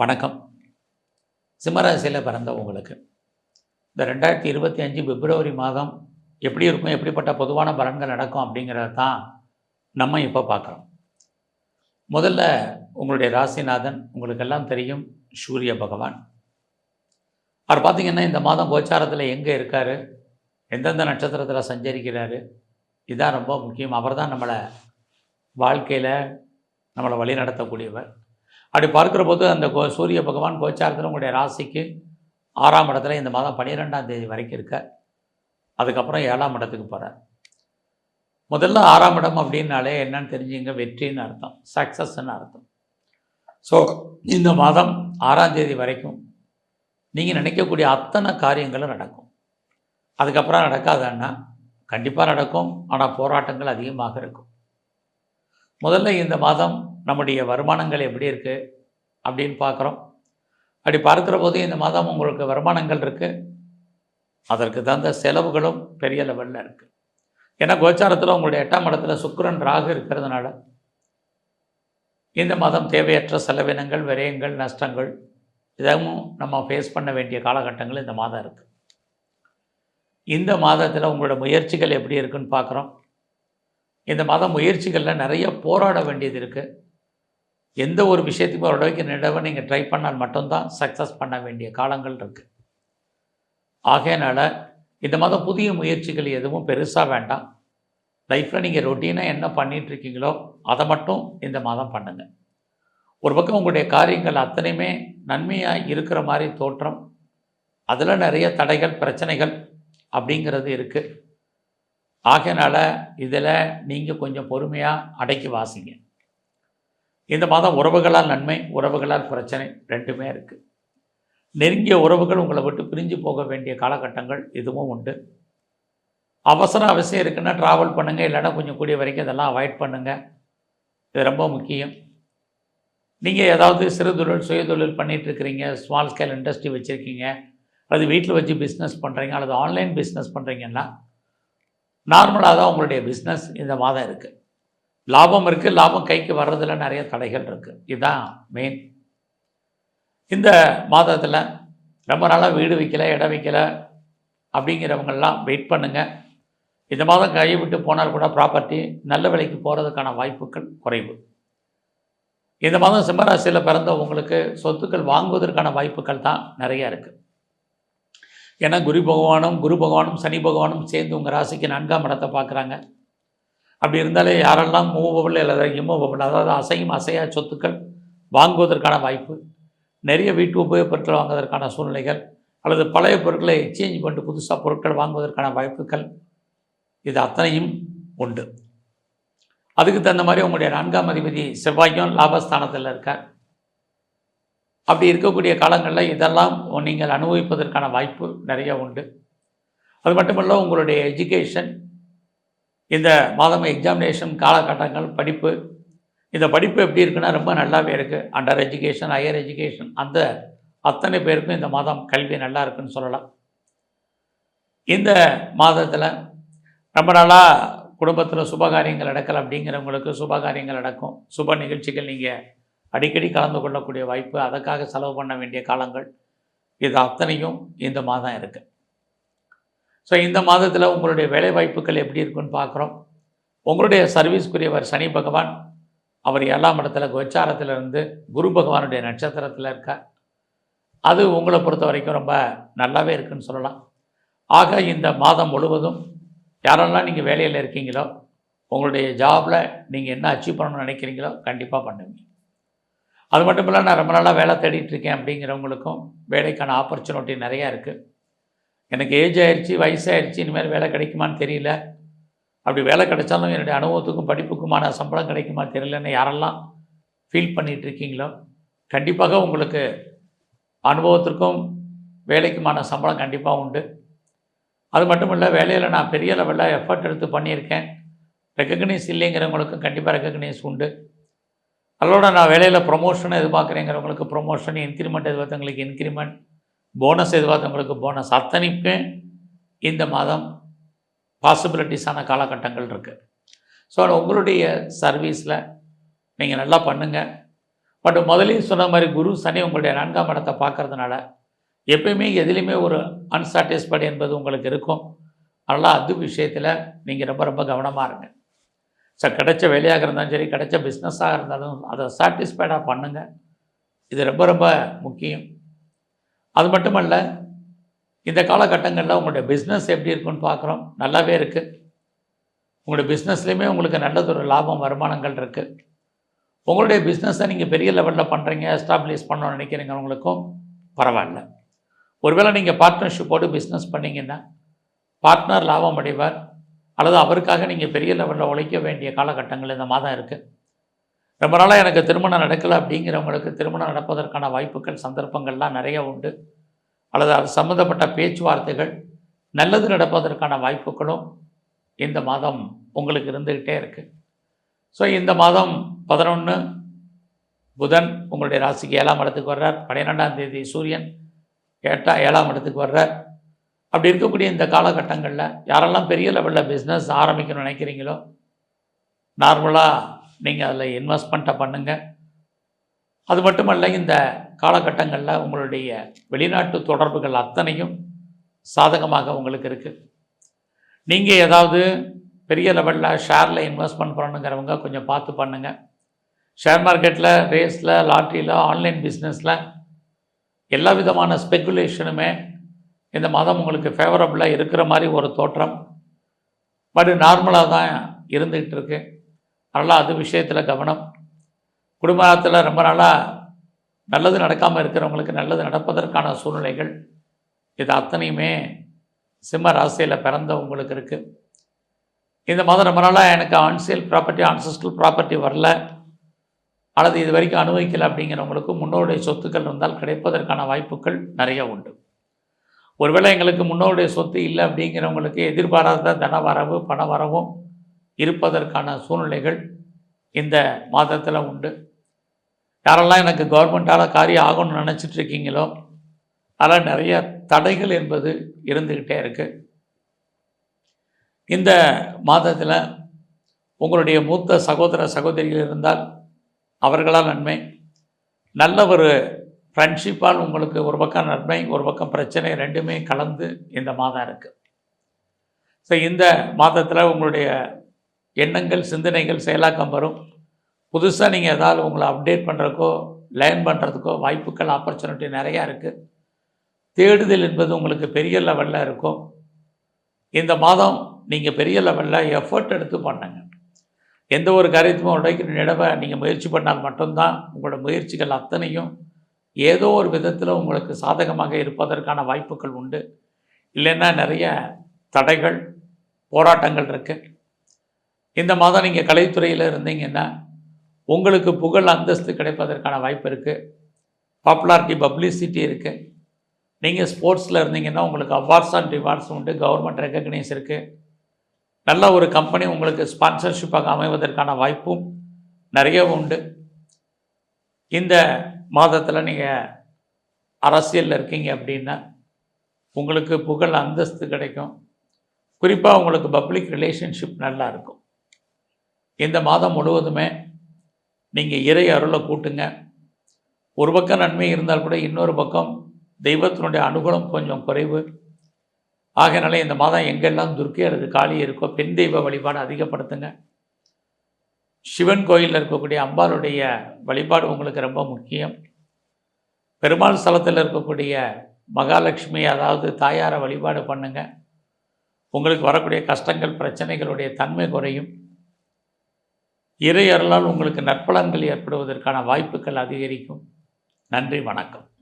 வணக்கம். சிம்மராசியில் பிறந்த உங்களுக்கு. இந்த ரெண்டாயிரத்தி இருபத்தி அஞ்சு பிப்ரவரி மாதம் எப்படி இருக்கும் எப்படிப்பட்ட பொதுவான பலன்கள் நடக்கும் அப்படிங்கிறத தான் நம்ம இப்போ பார்க்குறோம். முதல்ல உங்களுடைய ராசிநாதன் உங்களுக்கெல்லாம் தெரியும் சூரிய பகவான். அவர் பார்த்தீங்கன்னா இந்த மாதம் கோச்சாரத்தில் எங்கே இருக்கார்? எந்தெந்த நட்சத்திரத்தில் சஞ்சரிக்கிறாரு? இதுதான் ரொம்ப முக்கியம். அவர் தான் நம்மளை வாழ்க்கையில் நம்மளை வழி நடத்தக்கூடியவர். அப்படி பார்க்குற போது அந்த கோ சூரிய பகவான் கோச்சாரத்தில் உங்களுடைய ராசிக்கு ஆறாம் இடத்துல இந்த மாதம் பன்னிரெண்டாம் தேதி வரைக்கும் இருக்க அதுக்கப்புறம் ஏழாம் இடத்துக்கு போகிறார் முதல்ல ஆறாம் இடம் அப்படின்னாலே என்னன்னு தெரிஞ்சுங்க வெற்றின்னு அர்த்தம் சக்ஸஸ்ன்னு அர்த்தம். ஸோ இந்த மாதம் ஆறாம் தேதி வரைக்கும் நீங்கள் நினைக்கக்கூடிய அத்தனை காரியங்களும் நடக்கும். அதுக்கப்புறம் நடக்காதன்னா கண்டிப்பாக நடக்கும் ஆனால் போராட்டங்கள் அதிகமாக இருக்கும். முதல்ல இந்த மாதம் நம்முடைய வருமானங்கள் எப்படி இருக்குது அப்படின்னு பார்க்குறோம். அப்படி பார்க்குற போது இந்த மாதம் உங்களுக்கு வருமானங்கள் இருக்குது அதற்கு தகுந்த செலவுகளும் பெரிய லெவலில் இருக்குது ஏன்னா கோச்சாரத்தில் உங்களுடைய எட்டாம் இடத்துல சுக்கரன் ராகு இருக்கிறதுனால இந்த மாதம் தேவையற்ற செலவினங்கள் விரயங்கள் நஷ்டங்கள் இதவும் நம்ம ஃபேஸ் பண்ண வேண்டிய காலகட்டங்கள் இந்த மாதம் இருக்குது இந்த மாதத்தில் உங்களோட முயற்சிகள் எப்படி இருக்குன்னு பார்க்குறோம். இந்த மாதம் முயற்சிகளில் நிறைய போராட வேண்டியது இருக்குது எந்த ஒரு விஷயத்துக்கும் ஒரு நிலவை நீங்கள் ட்ரை பண்ணால் மட்டும்தான் சக்ஸஸ் பண்ண வேண்டிய காலங்கள் இருக்குது ஆகையினால் இந்த மாதம் புதிய முயற்சிகள் எதுவும் பெருசாக வேண்டாம். லைஃப்பில் நீங்கள் ரொட்டீனாக என்ன பண்ணிகிட்ருக்கீங்களோ அதை மட்டும் இந்த மாதம் பண்ணுங்கள் ஒரு பக்கம் உங்களுடைய காரியங்கள் அத்தனையுமே நன்மையாக இருக்கிற மாதிரி தோற்றம். அதில் நிறைய தடைகள் பிரச்சனைகள் அப்படிங்கிறது இருக்குது ஆகையினால் இதில் நீங்கள் கொஞ்சம் பொறுமையாக அடக்கி வாசிங்க. இந்த மாதம் உறவுகளால் நன்மை உறவுகளால் பிரச்சனை ரெண்டுமே இருக்குது நெருங்கிய உறவுகள் உங்களை விட்டு பிரிஞ்சு போக வேண்டிய காலகட்டங்கள் இதுவும் உண்டு. அவசரம் அவசியம் இருக்குன்னா ட்ராவல் பண்ணுங்கள் இல்லைன்னா கொஞ்சம் கூடிய வரைக்கும் இதெல்லாம் அவாய்ட் பண்ணுங்கள் இது ரொம்ப முக்கியம். நீங்கள் ஏதாவது சிறு தொழில் சுய தொழில் பண்ணிகிட்ருக்கிறீங்க ஸ்மால் ஸ்கேல் இண்டஸ்ட்ரி வச்சுருக்கீங்க. அல்லது வீட்டில் வச்சு பிஸ்னஸ் பண்ணுறீங்க அல்லது ஆன்லைன் பிஸ்னஸ் பண்ணுறீங்கன்னா நார்மலாக தான் உங்களுடைய பிஸ்னஸ் இந்த மாதம் இருக்குது லாபம் இருக்குது லாபம் கைக்கு வர்றதில் நிறைய தடைகள் இருக்குது இதுதான் மெயின் இந்த மாதத்தில் ரொம்ப நாளாக வீடு விற்கல இடம் வைக்கலை அப்படிங்கிறவங்கெல்லாம் வெயிட் பண்ணுங்கள் இந்த மாதம் கையை விட்டு போனால் கூட ப்ராப்பர்ட்டி நல்ல விலைக்கு போகிறதுக்கான வாய்ப்புகள் குறைவு. இந்த மாதம் சிம்மராசியில் பிறந்தவங்களுக்கு சொத்துக்கள் வாங்குவதற்கான வாய்ப்புகள் தான் நிறைய இருக்குது ஏன்னா குரு பகவானும் குரு பகவானும் சனி பகவானும் சேர்ந்து உங்கள் ராசிக்கு நான்காம் இடத்தை பார்க்குறாங்க. அப்படி இருந்தாலே யாரெல்லாம் மூவபிள் அல்லது இம்மூவபிள் அதாவது அசையும் அசையா சொத்துக்கள் வாங்குவதற்கான வாய்ப்பு நிறைய வீட்டு உபயோகப் பொருட்கள் வாங்குவதற்கான சூழ்நிலைகள் அல்லது பழைய பொருட்களை எக்ஸ்சேஞ்ச் பண்ணிட்டு புதுசாக பொருட்கள் வாங்குவதற்கான வாய்ப்புகள் இது அத்தனையும் உண்டு. அதுக்கு தகுந்த மாதிரி உங்களுடைய நான்காம் அதிபதி செவ்வாயும் லாபஸ்தானத்தில் இருக்கார். அப்படி இருக்கக்கூடிய காலங்களில் இதெல்லாம் நீங்கள் அனுபவிப்பதற்கான வாய்ப்பு நிறைய உண்டு. அது மட்டுமல்ல உங்களுடைய எஜுகேஷன் இந்த மாதம் எக்ஸாமினேஷன் காலகட்டங்கள் படிப்பு இந்த படிப்பு எப்படி இருக்குன்னா ரொம்ப நல்லாவே இருக்குது அண்டர் எஜுகேஷன் ஹையர் எஜுகேஷன் அந்த அத்தனை பேருக்கும் இந்த மாதம் கல்வி நல்லா இருக்குன்னு சொல்லலாம். இந்த மாதத்தில் ரொம்ப நாளாக குடும்பத்தில் சுபகாரியங்கள் நடக்கலை அப்படிங்கிறவங்களுக்கு சுபகாரியங்கள் நடக்கும். சுப நிகழ்ச்சிகள் நீங்கள் அடிக்கடி கலந்து கொள்ளக்கூடிய வாய்ப்பு அதற்காக செலவு பண்ண வேண்டிய காலங்கள் இது அத்தனையும் இந்த மாதம் இருக்குது ஸோ இந்த மாதத்தில் உங்களுடைய வேலை வாய்ப்புகள் எப்படி இருக்குன்னு பார்க்குறோம். உங்களுடைய சர்வீஸ்க்குரியவர் சனி பகவான் அவர் எல்லாம் இடத்துல கோச்சாரத்தில் இருந்து குரு பகவானுடைய நட்சத்திரத்தில் இருக்கார். அது உங்களை பொறுத்த வரைக்கும் ரொம்ப நல்லாவே இருக்குன்னு சொல்லலாம். ஆக இந்த மாதம் முழுவதும் யாரெல்லாம் நீங்கள் வேலையில் இருக்கீங்களோ உங்களுடைய ஜாபில் நீங்கள் என்ன அச்சீவ் பண்ணணும்னு நினைக்கிறீங்களோ கண்டிப்பாக பண்ணுவீங்க. அது மட்டும் இல்லை நான் ரொம்ப நாளாக வேலை தேடிட்டு இருக்கேன் அப்படிங்கிறவங்களுக்கும் வேலைக்கான ஆப்பர்ச்சுனிட்டி நிறையா இருக்குது எனக்கு ஏஜ் ஆயிடுச்சு வயசாகிடுச்சு இனிமேல் வேலை கிடைக்குமான்னு தெரியல. அப்படி வேலை கிடைச்சாலும் என்னுடைய அனுபவத்துக்கும் படிப்புக்குமான சம்பளம் கிடைக்குமா தெரியலன்னு யாரெல்லாம் ஃபீல் பண்ணிகிட்டு இருக்கீங்களோ கண்டிப்பாக உங்களுக்கு அனுபவத்திற்கும் வேலைக்குமான சம்பளம் கண்டிப்பாக உண்டு. அது மட்டும் இல்லை வேலையில் நான் பெரிய லெவலில் எஃபர்ட் எடுத்து பண்ணியிருக்கேன். ரெக்கக்னைஸ் இல்லைங்கிறவங்களுக்கும் கண்டிப்பாக ரெக்கக்னைஸ் உண்டு. அதோட நான் வேலையில் ப்ரொமோஷன் எதிர்பார்க்குறேங்கிறவங்களுக்கு ப்ரொமோஷன் இன்க்ரிமெண்ட் எதிர்பார்த்தவங்களுக்கு இன்க்ரிமெண்ட் போனஸ் எதிர்பார்த்தவங்களுக்கு போனஸ் அத்தனைக்கும் இந்த மாதம் பாசிபிலிட்டிஸான காலகட்டங்கள் இருக்குது ஸோ உங்களுடைய சர்வீஸில் நீங்கள் நல்லா பண்ணுங்கள் பட் முதலையும் சொன்ன மாதிரி குரு சனி உங்களுடைய நான்காம் இடத்தை பார்க்குறதுனால எப்பயுமே எதுலேயுமே ஒரு அன்சாட்டிஸ்ஃபைடு என்பது உங்களுக்கு இருக்கும். அதனால் அது விஷயத்தில் நீங்கள் ரொம்ப ரொம்ப கவனமாக இருங்க. ஸோ கிடைச்ச வேலையாக இருந்தாலும் சரி கிடைச்ச பிஸ்னஸாக இருந்தாலும் அதை சாட்டிஸ்ஃபைடாக பண்ணுங்கள் இது ரொம்ப ரொம்ப முக்கியம். அது மட்டுமல்ல இந்த காலகட்டங்களில் உங்களுடைய பிஸ்னஸ் எப்படி இருக்குன்னு பார்க்குறோம். நல்லாவே இருக்குது உங்களுடைய பிஸ்னஸ்லேயுமே உங்களுக்கு நல்லதொரு லாபம் வருமானங்கள் இருக்குது உங்களுடைய பிஸ்னஸை நீங்கள் பெரிய லெவலில் பண்ணுறீங்க எஸ்டாப்ளிஷ் பண்ணணும்னு நினைக்கிறீங்களுக்கும் பரவாயில்ல. ஒருவேளை நீங்கள் பார்ட்னர்ஷிப்போடு பிஸ்னஸ் பண்ணீங்கன்னா பார்ட்னர் லாபம் அடைவார். அல்லது அவருக்காக நீங்கள் பெரிய லெவலில் உழைக்க வேண்டிய காலகட்டங்கள் இந்த மாதம் இருக்குது ரொம்ப நாளாக எனக்கு திருமணம் நடக்கலை அப்படிங்கிறவங்களுக்கு திருமணம் நடப்பதற்கான வாய்ப்புகள் சந்தர்ப்பங்கள்லாம் நிறைய உண்டு. அல்லது அது சம்மந்தப்பட்ட பேச்சுவார்த்தைகள் நல்லது நடப்பதற்கான வாய்ப்புகளும் இந்த மாதம் உங்களுக்கு இருந்துக்கிட்டே இருக்குது ஸோ இந்த மாதம் பதினொன்று புதன் உங்களுடைய ராசிக்கு ஏழாம் இடத்துக்கு வர்றார். பன்னிரெண்டாம் தேதி சூரியன் எட்டா ஏழாம் இடத்துக்கு வர்றார். அப்படி இருக்கக்கூடிய இந்த காலகட்டங்களில் யாரெல்லாம் பெரிய லெவலில் பிஸ்னஸ் ஆரம்பிக்கணும்னு நினைக்கிறீங்களோ நார்மலாக நீங்கள் அதில் இன்வெஸ்ட்மெண்ட்டை பண்ணுங்கள் அது மட்டுமல்ல இந்த காலகட்டங்களில் உங்களுடைய வெளிநாட்டு தொடர்புகள் அத்தனையும் சாதகமாக உங்களுக்கு இருக்குது நீங்கள் ஏதாவது பெரிய லெவலில் ஷேரில் இன்வெஸ்ட்மெண்ட் பண்ணணுங்கிறவங்க கொஞ்சம் பார்த்து பண்ணுங்கள் ஷேர் மார்க்கெட்டில் ரேஸில் லாட்ரியில் ஆன்லைன் பிஸ்னஸில் எல்லா விதமான ஸ்பெக்குலேஷனுமே இந்த மாதம் உங்களுக்கு ஃபேவரபுளாக இருக்கிற மாதிரி ஒரு தோற்றம். பட் நார்மலாக தான் இருந்துகிட்டு இருக்கு. அதனால் அது விஷயத்தில் கவனம். குடும்பத்தில் ரொம்ப நாளாக நல்லது நடக்காமல் இருக்கிறவங்களுக்கு நல்லது நடப்பதற்கான சூழ்நிலைகள். இது அத்தனையுமே சிம்ம ராசியில் பிறந்தவங்களுக்கு இருக்குது இந்த மாதம் ரொம்ப நாளாக எனக்கு ஆன்சியல் ப்ராப்பர்ட்டி ஆன்சஸ்டல் ப்ராப்பர்ட்டி வரல. அல்லது இது வரைக்கும் அனுபவிக்கல அப்படிங்கிறவங்களுக்கு முன்னோருடைய சொத்துக்கள் இருந்தால் கிடைப்பதற்கான வாய்ப்புகள் நிறைய உண்டு. ஒருவேளை எங்களுக்கு முன்னோருடைய சொத்து இல்லை அப்படிங்கிறவங்களுக்கு எதிர்பாராத தன வரவு பண வரவும் இருப்பதற்கான சூழ்நிலைகள் இந்த மாதத்தில் உண்டு. யாரெல்லாம் எனக்கு கவர்மெண்ட்டால் காரியம் ஆகணும்னு நினச்சிட்டு இருக்கீங்களோ அதெல்லாம் நிறைய தடைகள் என்பது இருந்துக்கிட்டே இருக்குது இந்த மாதத்தில் உங்களுடைய மூத்த சகோதர சகோதரிகள் இருந்தால் அவர்களால் நன்மை. நல்ல ஒரு ஃப்ரெண்ட்ஷிப்பால் உங்களுக்கு ஒரு பக்கம் நன்மை ஒரு பக்கம் பிரச்சனை ரெண்டுமே கலந்து இந்த மாதம் இருக்குது ஸோ இந்த மாதத்தில் உங்களுடைய எண்ணங்கள் சிந்தனைகள் செயலாக்கம் வரும். புதுசாக நீங்கள் ஏதாவது உங்களை அப்டேட் பண்ணுறக்கோ லேர்ன் பண்ணுறதுக்கோ வாய்ப்புகள் ஆப்பர்ச்சுனிட்டி நிறையா இருக்குது தேடுதல் என்பது உங்களுக்கு பெரிய லெவலில் இருக்கும். இந்த மாதம் நீங்கள் பெரிய லெவலில் எஃபர்ட் எடுத்து பண்ணுங்க. எந்த ஒரு காரியத்தையும் உடைக்கிற நிலவை நீங்கள் முயற்சி பண்ணால் மட்டும்தான் உங்களோட முயற்சிகள் அத்தனையும் ஏதோ ஒரு விதத்தில் உங்களுக்கு சாதகமாக இருப்பதற்கான வாய்ப்புகள் உண்டு. இல்லைன்னா நிறைய தடைகள் போராட்டங்கள் இருக்குது இந்த மாதம் நீங்கள் கலைத்துறையில் இருந்தீங்கன்னா உங்களுக்கு புகழ் அந்தஸ்து கிடைப்பதற்கான வாய்ப்பு இருக்குது பாப்புலாரிட்டி பப்ளிசிட்டி இருக்குது நீங்கள் ஸ்போர்ட்ஸில் இருந்தீங்கன்னா உங்களுக்கு அவார்ட்ஸ் அண்ட் ரிவார்ட்ஸ் உண்டு கவர்மெண்ட் ரெக்கக்னைஸ் இருக்குது நல்ல ஒரு கம்பெனி உங்களுக்கு ஸ்பான்சர்ஷிப்பாக அமைவதற்கான வாய்ப்பும் நிறைய உண்டு. இந்த மாதத்தில் நீங்கள் அரசியலில் இருக்கீங்க அப்படின்னா உங்களுக்கு புகழ் அந்தஸ்து கிடைக்கும். குறிப்பாக உங்களுக்கு பப்ளிக் ரிலேஷன்ஷிப் நல்லா இருக்கும். இந்த மாதம் முழுவதுமே நீங்கள் இறை அருளை கூட்டுங்க. ஒரு பக்கம் நன்மை இருந்தால் கூட இன்னொரு பக்கம் தெய்வத்தினுடைய அனுகூலம் கொஞ்சம் குறைவு. ஆகையினால இந்த மாதம் எங்கெல்லாம் துர்க்கை அல்லது காளி இருக்கோ பெண் தெய்வ வழிபாடு அதிகப்படுத்துங்க. சிவன் கோயிலில் இருக்கக்கூடிய அம்பாளுடைய வழிபாடு உங்களுக்கு ரொம்ப முக்கியம். பெருமாள் ஸ்தலத்தில் இருக்கக்கூடிய மகாலட்சுமி அதாவது தாயாரை வழிபாடு பண்ணுங்கள் உங்களுக்கு வரக்கூடிய கஷ்டங்கள் பிரச்சனைகளுடைய தன்மை குறையும். இறை அருளால் உங்களுக்கு நற்பலன்கள் ஏற்படுவதற்கான வாய்ப்புகள் அதிகரிக்கும். நன்றி வணக்கம்.